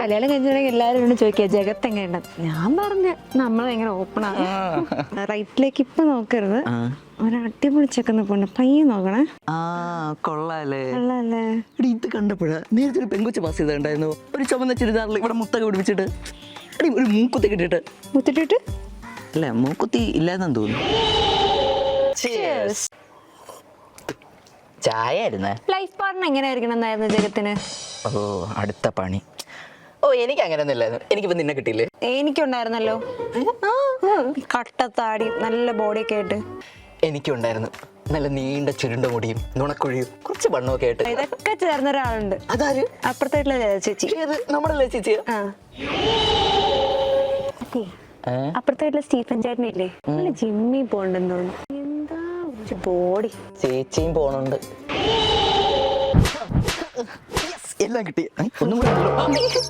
കല്യാണം കഴിഞ്ഞിട്ടുണ്ടെങ്കിൽ എല്ലാവരും എന്നോട് ചോദിക്കുക ജഗത്ത് എങ്ങനെയുണ്ട്? ഞാൻ പറഞ്ഞ നമ്മൾ എങ്ങനെ ഓപ്പൺ ആണ് റൈറ്റിലേക്ക് ഇപ്പൊ നോക്കരുത്. ഒരു അടിപൊളി ചെക്കുന്ന പോണ്ട് പയ്യെ നോക്കണേ. ആ കൊള്ളാലേ. കൊള്ളാലേ. എടി ഇത് കണ്ടപ്പോഴാ നേരത്തെ ഒരു പെങ്കൊച്ച് പാസ് ചെയ്തിട്ടുണ്ടായിരുന്നു. ഒരു ചുമന്ന ചുരിദാറിൽ ഇവിടെ മുത്തൊക്കെ പിടിപ്പിച്ചിട്ട്. എടി ഒരു മൂക്കുത്തി മുത്തിട്ടിട്ട്? അല്ല മൂക്കുത്തി തോന്നുന്നു. ചായ ലൈഫ് പാർട്ണർ എങ്ങനെയായിരിക്കണം എന്നായിരുന്നു ജഗത്തിന്? ഓ അടുത്ത പണി. എനിക്ക് അങ്ങനെ ഒന്നും ഇല്ലായിരുന്നു എനിക്കിപ്പോ നിന്നെ കിട്ടിയില്ലേ? എനിക്കുണ്ടായിരുന്നല്ലോ. കട്ടത്താടി നല്ല ബോഡിയൊക്കെ ആയിട്ട്. എനിക്കുണ്ടായിരുന്നു. നല്ല നീണ്ട ചുരുണ്ട മുടിയും നുണക്കുഴിയും കുറച്ച് വണ്ണമൊക്കെ ആയിട്ട്. ഇതൊക്കെ ചേർന്ന ഒരാളുണ്ട്. അതാര്? അപ്പുറത്തായിട്ടുള്ള ചേച്ചി. ഏത്? നമ്മുടെ ചേച്ചി അപ്പുറത്തായിട്ടുള്ള സ്റ്റീഫൻ ചേട്ടനില്ലേ? നല്ല ജിമ്മി പോണ്ടെന്ന് തോന്നുന്നു. എന്താ ഒരു ബോഡി? ചേച്ചിയും പോണുണ്ട്. എല്ലാം കിട്ടി. ഒന്നും കൂടെ ഉള്ളൂ.